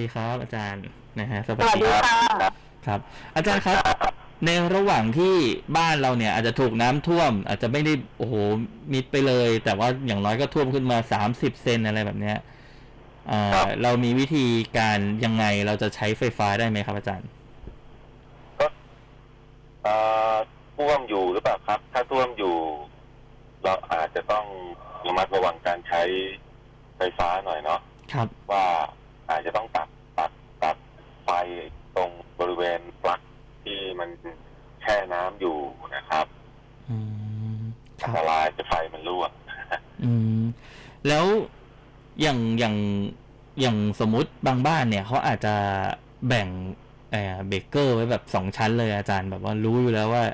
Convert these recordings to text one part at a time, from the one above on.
ดีครับ อาจารย์นะฮะสสวัสวัสดีดีครับค่ะครับ อาจารย์ครับ ในระหว่างที่บ้านเราเนี่ย อาจจะถูกน้ำท่วม อาจจะไม่ได้โอ้โหมิดไปเลย แต่ว่าอย่างน้อยก็ท่วมขึ้นมาสามสิบเซนอะไรแบบเนี้ยเอ่อครับเรามีวิธีการยังไงเราจะใช้ไฟฟ้าได้ไหมครับ อาจารย์เอ่อท่วมอยู่หรือเปล่าครับ ถ้าท่วมอยู่ เราอาจจะต้องระมัดระวังการใช้ไฟฟ้าหน่อยเนาะครับว่าอาจจะต้องตัดตัดตัด ไฟตรงบริเวณปลั๊กที่มันแช่น้ำอยู่นะครับอืมคอัรันบตรายจะไฟมันรั่ว อืม แล้วอย่างอย่างอย่างสมมุติบางบ้านเนี่ยเขาอาจจะแบ่งเอ่อเบเกอร์ไว้แบบสองชั้นเลยอาจารย์แบบว่ารู้อยู่แล้วว่า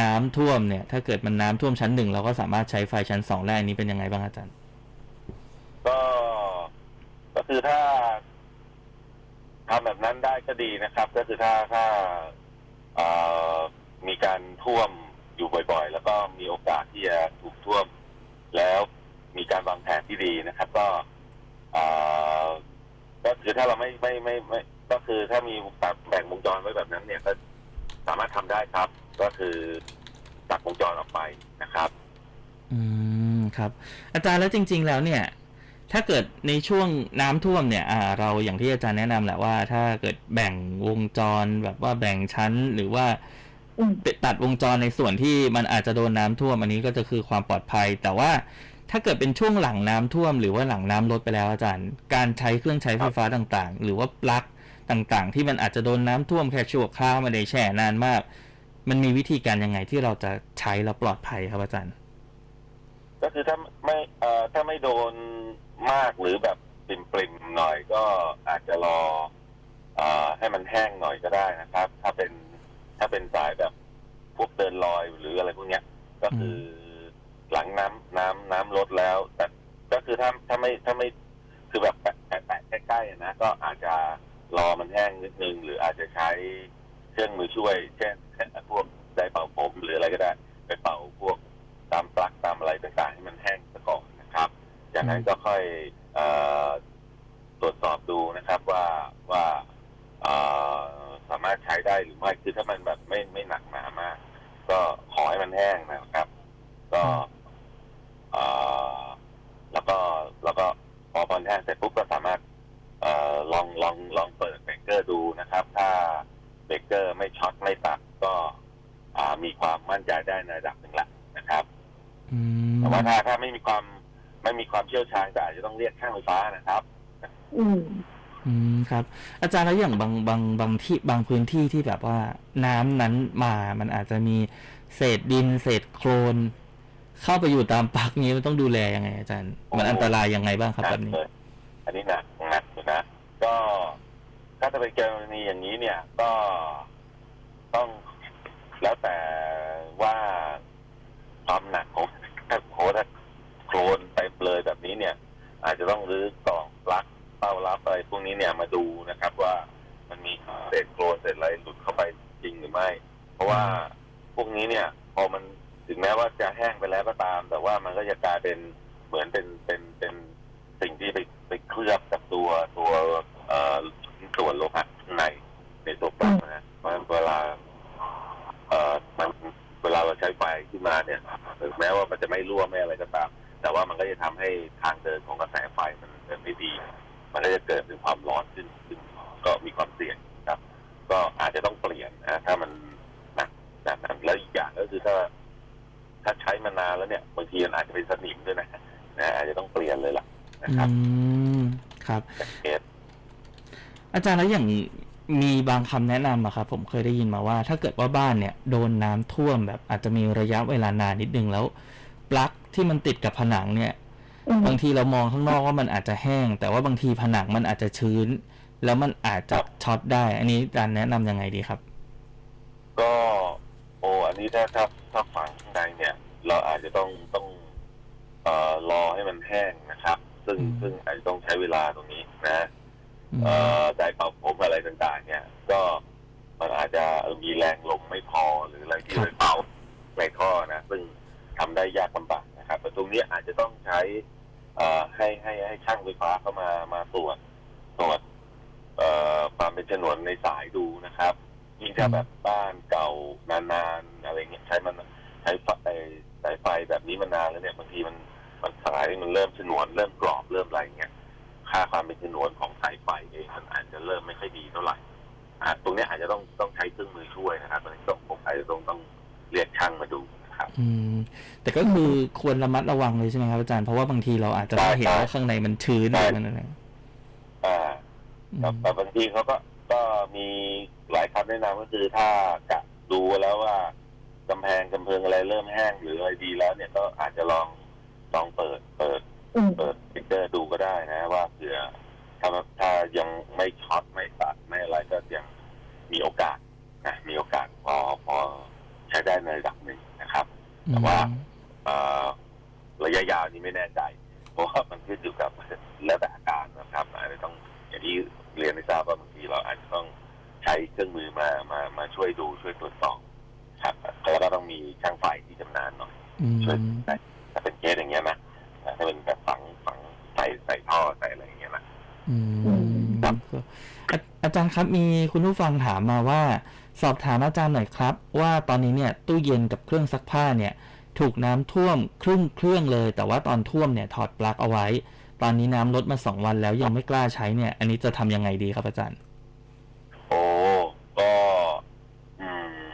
น้ำท่วมเนี่ย ถ้าเกิดมันน้ำท่วมชั้นหนึ่งเราก็สามารถใช้ไฟชั้นสองได้อันนี้เป็นยังไงบ้างอาจารย์ ก็ก็คือถ้า ทำแบบนั้นได้ก็ดีนะครับ ก็คือถ้าถ้าเอมีการท่วมอยู่บ่อยๆ แล้วก็มีโอกาสที่จะถูกท่วม แล้วมีการวางแผนที่ดีนะครับ ก็ก็คือถ้าเราไม่ไม่ไม่ไม่ก็คือถ้ามีแบบแบ่งวงจรไว้แบบนั้นเนี่ยก็สามารถทำได้ครับ ก็คือตัดวงจรออกไปนะครับ อืมครับ อาจารย์แล้วจริง ๆ แล้วเนี่ย ถ้าเกิดในช่วงน้ำท่วมเนี่ยเราอย่างที่อาจารย์แนะนำแหละว่า ถ้าเกิดแบ่งวงจรแบบว่าแบ่งชั้นหรือว่าตัดวงจรในส่วนที่มันอาจจะโดนน้ำท่วมอันนี้ก็จะคือความปลอดภัย แต่ว่าถ้าเกิดเป็นช่วงหลังน้ำท่วม หรือว่าหลังน้ำลดไปแล้วอาจารย์ การใช้เครื่องใช้ไฟฟ้าต่างๆ หรือว่าปลั๊กต่างๆ ที่มันอาจจะโดนน้ำท่วมแค่ชั่วคราวไม่ได้แช่นานมาก มันมีวิธีการยังไงที่เราจะใช้แล้วปลอดภัยครับอาจารย์ ก็คือถ้าไม่เอ่อถ้าไม่โดน มากหรือแบบปริมๆหน่อยก็อาจจะรออ่อให้มันแห้งหน่อยก็ได้นะครับ ถ้าเป็นถ้าเป็นสายแบบพวกเดินลอยหรืออะไรพวกเนี้ย ก็คือหลังน้ำน้ำน้ำลดแล้ว แต่ก็คือถ้าถ้าไม่ถ้าไม่คือแบบแปะแปะใกล้ๆนะก็อาจจะรอมันแห้งนิดนึง หรืออาจจะใช้เครื่องมือช่วย เช่นพวกไดร์เป่าผมหรืออะไรก็ได้ ไปเป่าพวกตามปลั๊กตามอะไรต่างๆให้มันแห้ง จากนั้นก็ค่อยเออตรวจสอบดูนะครับว่าว่าเอ่อสามารถใช้ได้หรือไม่คือถ้ามันแบบไม่ไม่หนักหนามาก ก็ขอให้มันแห้งนะครับ ก็เอ่อแล้วก็แล้วก็พอมันแห้งเสร็จปุ๊บก็สามารถเอ่อลองลองลองเปิดเบรกเกอร์ดูนะครับ ถ้าเบรกเกอร์ไม่ช็อตไม่ตัดก็อ่ามีความมั่นใจได้ในระดับหนึ่งละนะครับอืมแต่ว่าถ้าถ้าไม่มีความ ไม่มีความเชี่ยวชาญก็อาจจะต้องเรียกช่างไฟฟ้านะครับ อืม อืมครับ อาจารย์แล้วอย่างบางบางบางที่บางพื้นที่ที่แบบว่าน้ำนั้นมามันอาจจะมีเศษดินเศษโคลนเข้าไปอยู่ตามปลั๊กนี้มันต้องดูแลยังไง อาจารย์ มันอันตรายยังไงบ้างครับหแบนักบนี้เลยอันนี้หนักหนักอยู่นะ ก็ถ้าจะเป็นกรณีอย่างนี้เนี่ย ก็ต้องแล้วแต่ว่าความหนักของถ้าโคถ้าโคลนไปเลยแบบนี้เนี่ย อาจจะต้องรื้อกล่องปลั๊กเต้ารับอะไรพวกนี้เนี่ยมาดูนะครับว่ามันมีเศษโคลนเศษอะไรหลุดเข้าไปจริงหรือไม่ เพราะว่าพวกนี้เนี่ย พอมันถึงแม้ว่าจะแห้งไปแล้วก็ตาม แต่ว่ามันก็จะกลายเป็นเหมือนเป็นเป็นเป็นสิ่งที่ไปไปเคลือบกับตัวตัวเอ่อส่วนโลหะข้างในในตัวปลั๊กนะเพราะฉะนั้นเวลาเอ่อมันเวลาเราใช้ไฟขึ้นมาเนี่ยถึงแม้ว่ามันจะไม่รั่วไม่อะไรก็ตาม ว่ามันก็จะทำให้ทางเดินของกระแสไฟมันเดินไม่ดี มันก็จะเกิดเป็นความร้อนขึ้นซึ่งก็มีความเสี่ยงครับ ก็อาจจะต้องเปลี่ยนนะถ้ามันหนักแบบนั้นแล้วอีกอย่างก็คือถ้า ถ้าใช้มานานแล้วเนี่ยบางทีมันอาจจะเป็นสนิมด้วยนะนะอาจจะต้องเปลี่ยนเลยล่ะนะครับอืมครับจากเคสอาจารย์แล้วอย่างมีบางคำแนะนำอะครับผมเคยได้ยินมาว่า ถ้าเกิดว่าบ้านเนี่ย โดนน้ำท่วมแบบอาจจะมีระยะเวลานานนิดนึงแล้วปลั๊ก ที่มันติดกับผนังเนี่ยอืมบางทีเรามองข้างนอกว่ามันอาจจะแห้ง แต่ว่าบางทีผนังมันอาจจะชื้น แล้วมันอาจจะช็อตได้ อันนี้อาจารย์แนะนำยังไงดีครับ ก็ โอ้อันนี้ถ้าถ้าถ้าฝังข้างในเนี่ย เราอาจจะต้องต้องเอ่อรอให้มันแห้งนะครับ ซึ่งอืมซึ่งอาจจะต้องใช้เวลาตรงนี้นะอืมเอ่อไดร์เป่าผมอะไรต่างๆ เนี่ย ก็มันอาจจะเอ่อมีแรงลมไม่พอหรืออะไรที่ไปเป่าในท่อนะซึ่งทำได้ยากลำบาก นะครับแต่ตรงนี้อาจจะต้องใช้เอ่อให้ให้ให้ช่างไฟฟ้าเข้ามามาตรวจตรวจความเป็นฉนวนในสายดูนะครับยิ่งถ้าแบบบ้านเก่านานๆอะไรเงี้ยใช้มันใช้ไฟสายไฟแบบนี้มานานแล้วเนี่ยบางทีมันมันสายมันเริ่มฉนวนเริ่มกรอบเริ่มอะไรเงี้ยค่าความเป็นฉนวนของสายไฟเองมันอาจจะเริ่มไม่ค่อยดีเท่าไหร่อ่าตรงเนี้ยอาจจะต้องต้องใช้เครื่องมือช่วยนะครับมันต้องผมอาจจะต้อง อืมแต่ก็คือควรระมัดระวังเลยใช่ไหมครับอาจารย์เพราะว่าบางทีเราอาจจะไม่เห็นใช่ว่าข้างในมันชื้นใช่อะไรนั่นเองอ่าอืแต่มแต่บางทีเขาก็ก็มีหลายคำแนะนำก็คือถ้ากะดูแล้วว่ากำแพงกำเพิงอะไรเริ่มแห้งหรืออะไรดีแล้วเนี่ยก็อาจจะลองลองเปิด เปิดอืมเปิด มีช่างไฟที่ชำนาญหน่อยอืมช่วยได้ถ้าเป็นเคสอย่างเงี้ยนะถ้าเป็นแบบฝังฝังใส่ใส่ท่อใส่อะไรอย่างเงี้ยนะ อืมก็อาอาจารย์ครับมีคุณผู้ฟังถามมาว่า สอบถามอาจารย์หน่อยครับ ว่าตอนนี้เนี่ยตู้เย็นกับเครื่องซักผ้าเนี่ย ถูกน้ำท่วมครึ่งเครื่องเลย แต่ว่าตอนท่วมเนี่ยถอดปลั๊กเอาไว้ ตอนนี้น้ำลดมาสองวันแล้วยังไม่กล้าใช้เนี่ย อันนี้จะทำยังไงดีครับอาจารย์ โอ้ก็อืม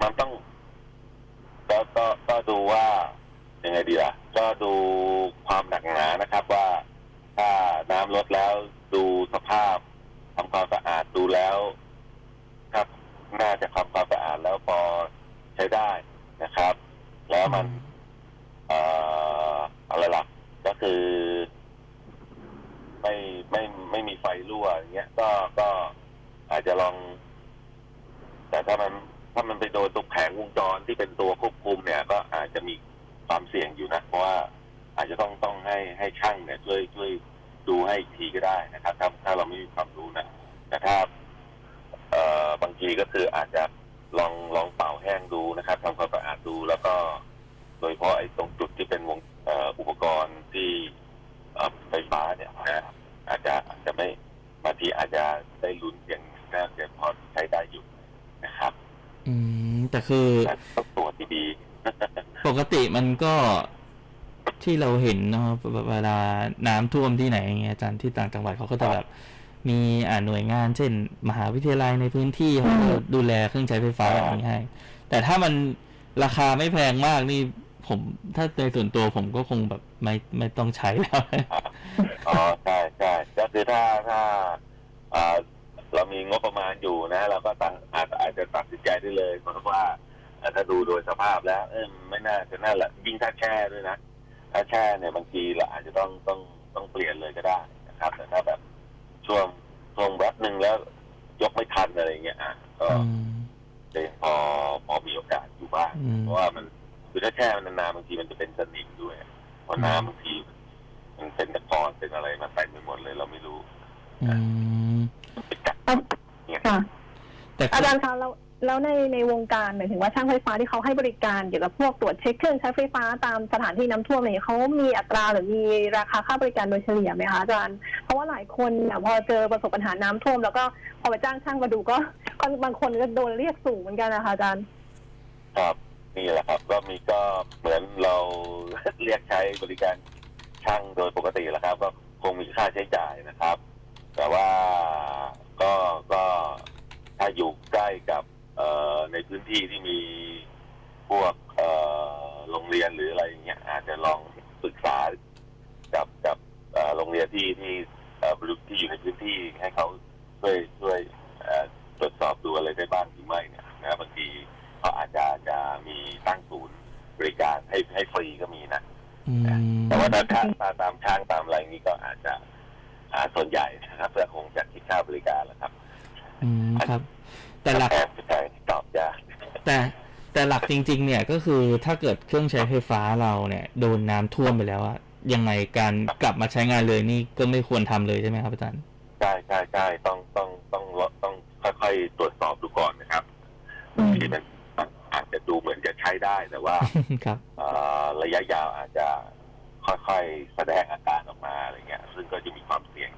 มันต้อง ก็ก็ก็ดูว่ายังไงดีล่ะ ก็ดูความหนักหนานะครับ ว่าถ้าน้ำลดแล้วดูสภาพทำความสะอาดดูแล้วครับน่าจะทำความสะอาดแล้วพอใช้ได้นะครับ แล้วมัน เอ่ อะไรล่ะก็คือ ไม่ไม่ไม่มีไฟรั่วอย่างเงี้ย ก็ก็อาจจะลอง แต่ถ้ามันถ้ามันไปโดนตรงแผงวงจรที่เป็นตัวควบคุมเนี่ย ก็อาจจะมีความเสี่ยงอยู่นะ เพราะว่าอาจจะต้องต้องให้ให้ช่างเนี่ยช่วยช่วยดูให้อีกทีก็ได้นะครับถ้าถ้าเราไม่มีความรู้นะแต่ถ้าเอ่อบางทีก็คืออาจจะลองลองเป่าแห้งดูนะครับทำความสะอาดดูแล้วก็ โดยเฉพาะไอ้ตรงจุดที่เป็นวง อ่ออุปกรณ์ที่เอ่อไฟฟ้าเนี่ยนะอาจจะอาจจะไม่บางทีอาจจะได้ลุ้นอย่างน่าจะพอใช้ได้อยู่นะครับ อืมแต่คือแต่ต้องตรวจดี ปกติมันก็ที่เราเห็นเนาะเวลาน้ำท่วมที่ไหนอย่างเงี้ยอาจารย์ที่ต่างจังหวัดเขาก็จะแบบมีอ่าหน่วยงาน เช่น มหาวิทยาลัยในพื้นที่เขาก็ดูแลเครื่องใช้ไฟฟ้าแบบนี้ให้แต่ถ้ามันราคาไม่แพงมากนี่ ผมถ้าในส่วนตัวผมก็คงแบบไม่ไม่ต้องใช้แล้วๆอ๋อใช่ใช่ก็คือถ้าถ้าเอ่อเรามีงบประมาณอยู่นะ เราก็ตัดอาจอาจจะตัดสินใจได้เลยเพราะว่าเอ่อถ้าดูโดยสภาพแล้ว เออไม่น่าจะน่าละยิ่งถ้าแช่ด้วยนะถ้าแช่เนี่ยบางทีเราอาจจะต้องต้องต้องเปลี่ยนเลยก็ได้นะครับ แต่ถ้าแบบช่วงช่วงแป๊บหนึ่งแล้ว ยกไม่ทันอะไรอย่างเงี้ยอะก็อืมจะยังพอพอมีโอกาสอยู่บ้างอืมเพราะว่ามัน คือถ้าแช่มันนานๆบางทีมันจะเป็นสนิมด้วย เพราะน้ำบางทีมันเป็นตะกอนเป็นอะไรมาเต็มไปหมดเลยเราไม่รู้อืมมันไปกัดอะเนี่ยค่ะ แต่อาจารย์คะแล้วแล้วในในวงการหมายถึงว่าช่างไฟฟ้าที่เขาให้บริการเกี่ยวกับพวกตรวจเช็คเครื่องใช้ไฟฟ้าตามสถานที่น้ำท่วมอะไรอย่างเงี้ยเขามีอัตราหรือมีราคาค่าบริการโดยเฉลี่ยไหมคะอาจารย์เพราะว่าหลายคนเนี่ยพอเจอประสบปัญหาน้ำท่วม แล้วก็พอไปจ้างช่างมาดูก็ก็บางคนก็โดนเรียกสูงเหมือนกันนะคะอาจารย์ ครับ นี่แหละครับ ก็มีก็เหมือนเราเรียกใช้บริการช่างโดยปกติแหละครับ ก็คงมีค่าใช้จ่ายนะครับ แต่ว่าก็ก็ถ้าอยู่ใกล้กับเอ่อในพื้นที่ที่มีพวกเอ่อโรงเรียนหรืออะไรอย่างเงี้ยอาจจะลองปรึกษากับกับเอ่อโรงเรียนที่ที่เอ่อที่อยู่ในพื้นที่ให้เขาช่วยช่วยเอ่อตรวจสอบดูอะไรได้บ้างหรือไม่เนี่ยนะบางทีเขาอาจจะจะมีตั้งศูนย์บริการ ให้ให้ฟรีก็มีนะ อืมแต่ว่าถ้าถ้าถ้าตามช่างตามอะไรนี้ก็อาจจะอ่าส่วนใหญ่นะครับเพื่อคงจะคิดค่าบริการแหละครับอืมครับ แต่หลักแทบจะตอบยากแต่แต่หลักจริง ๆ เนี่ยก็คือถ้าเกิดเครื่องใช้ไฟฟ้าเราเนี่ยโดนน้ำท่วมไปแล้วอะยังไงการกลับมาใช้งานเลยนี่ก็ไม่ควรทำเลยใช่ไหมครับอาจารย์ ใช่ใช่ใช่ต้องต้องต้องต้องค่อยๆตรวจสอบดูก่อนนะครับอืม ที่มัน ได้ แต่ว่าครับเอ่อระยะยาวอาจจะค่อยๆแสดงอาการออกมาอะไรเงี้ย ซึ่งก็จะมีความเสี่ยง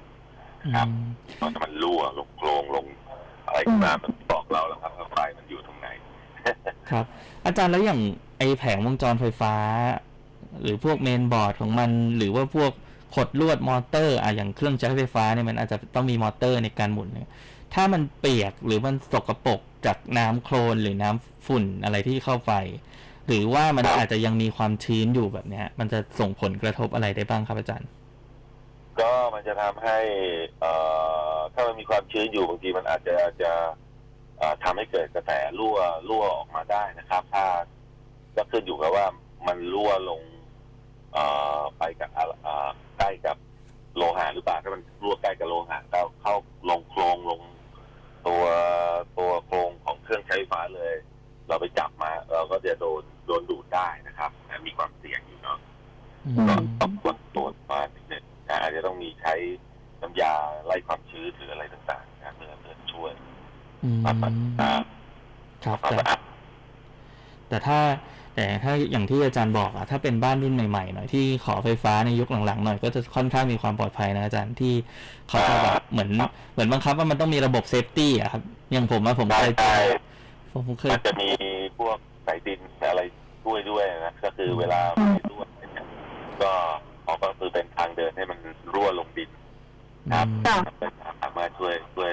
ครับอืมเพราะถ้ามันรั่วลงโครงลงอะไรขึ้นมามันบอกเราแล้วครับว่าไฟมันอยู่ตรงไหน ครับ อาจารย์แล้วอย่างไอแผงวงจรไฟฟ้า หรือพวกเมนบอร์ดของมันหรือว่าพวกขดลวดมอเตอร์อะอย่างเครื่องใช้ไฟฟ้าเนี่ยมันอาจจะต้องมีมอเตอร์ในการหมุนเนี่ย ถ้ามันเปียกหรือมันสกปรกจากน้ำโคลนหรือน้ำฝุ่นอะไรที่เข้าไป หรือว่ามันอาจจะยังมีความชื้นอยู่แบบเนี้ยมันจะส่งผลกระทบอะไรได้บ้างครับอาจารย์ ก็มันจะทำให้เอ่อถ้ามันมีความชื้นอยู่บางทีมันอาจจะจะเอ่อทำให้เกิดกระแสรั่วรั่วออกมาได้นะครับ ถ้าก็ขึ้นอยู่กับว่ามันรั่วลงเอ่อไปกับอะเอ่อใกล้กับโลหะหรือเปล่าถ้ามันรั่วใกล้กับโลหะเข้าเข้าลงโครงลง ตัวตัวโครงของเครื่องใช้ไฟฟ้าเลย เราไปจับมา เราก็จะโดนโดนดูดได้นะครับนะมีความเสี่ยงอยู่เนาะอืก็มต้องตรวจตรวจมานิดนึงนะอาจจะต้องมีใช้น้ำยาไล่ความชื้นหรืออะไรต่างๆนะเพื่อเพื่อช่วยอืมความสะอาดครับความ แต่สะอาดแต่ถ้าแต่ถ้าอย่างที่อาจารย์บอกอะถ้าเป็นบ้านรุ่นใหม่ๆหน่อยที่ขอไฟฟ้าในยุคหลังๆหน่อยก็จะค่อนข้างมีความปลอดภัยนะอาจารย์ที่เขาจะแบบเหมือนเหมือนบังคับว่ามันต้องมีระบบเซฟตี้อะครับอย่างผมอะผมเคยเจอผมผมเคยมันจะมีพวกสายดินอะไรช่วยด้วยนะก็คือเวลาอืมไม่รั่วเนี่ยก็ออกก็คือเป็นทางเดินให้มันรั่วลงดินครับค่ะมันสามารถช่วยช่วย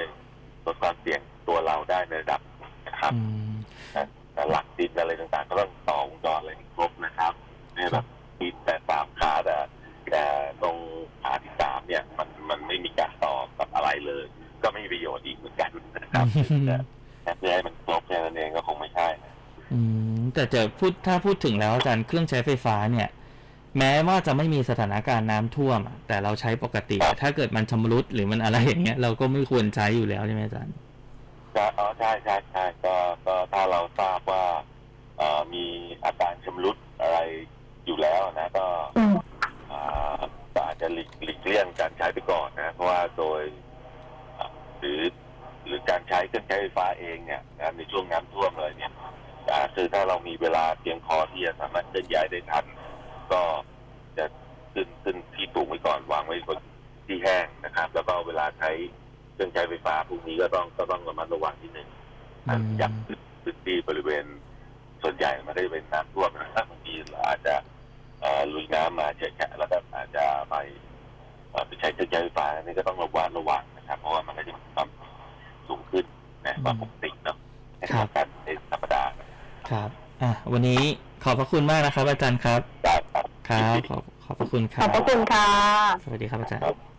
ลดความเสี่ยงตัวเราได้ในระดับหนึ่งนะครับอืมแต่ หลักดินอะไรต่างๆ ก็ต้องต่อวงจรอะไรให้ครบนะครับไม่แบบดินแต่สามขาแต่แต่ตรงขาที่สามเนี่ย มันมันไม่มีการต่อกับอะไรเลย ก็ไม่มีประโยชน์อีกเหมือนกันนะครับแต่เพื่อให้มันครบแค่นั้นเองก็คงไม่ใช่ อืมแต่จะพูดถ้าพูดถึงแล้วอาจารย์เครื่องใช้ไฟฟ้าเนี่ย แม้ว่าจะไม่มีสถานการณ์น้ำท่วมอะแต่เราใช้ปกติครับถ้าเกิดมันชำรุดหรือมันอะไรอย่างเงี้ยเราก็ไม่ควรใช้อยู่แล้วใช่ไหมอาจารย์ก็อ๋อใช่ใช่ใช่ก็ ก็ถ้าเราทราบว่าเอ่อมีอาการชำรุดอะไรอยู่แล้วนะก็อืมอ่าก็อาจจะหลีกหลีกเลี่ยงการใช้ไปก่อนนะเพราะว่าโดยอ่าหรือหรือการใช้เครื่องใช้ไฟฟ้าเองเนี่ยนะในช่วงน้ำท่วมเลยเนี่ยอ่าคือถ้าเรามีเวลาเพียงพอที่จะสามารถเคลื่อนย้ายได้ทัน ก็จะขึ้นขึ้นที่สูงไว้ก่อนวางไว้บนที่แห้งนะครับ แล้วก็เวลาใช้เครื่องใช้ไฟฟ้าพวกนี้ก็ต้องก็ต้องระมัดระวังนิดนึง อืมอย่างพื้นที่บริเวณส่วนใหญ่มันก็จะเป็นน้ำท่วมนะครับบางทีเราอาจจะเอ่อลุยน้ำมาเฉยๆแล้วก็อาจจะไปเอ่อไปใช้เครื่องใช้ไฟฟ้าอันนี่ก็ต้องระวังระวังนะครับ เพราะว่ามันก็จะมีความสูงขึ้นนะกว่าปกติเนาะในครับการเป็นธรรมดาครับอะวันนี้ขอบพระคุณมากนะครับ อาจารย์ครับ ครับครับขอบขอบพระคุณคขรัอบบพระคุณค่ะ สวัสดีครับอาจารย์ครับ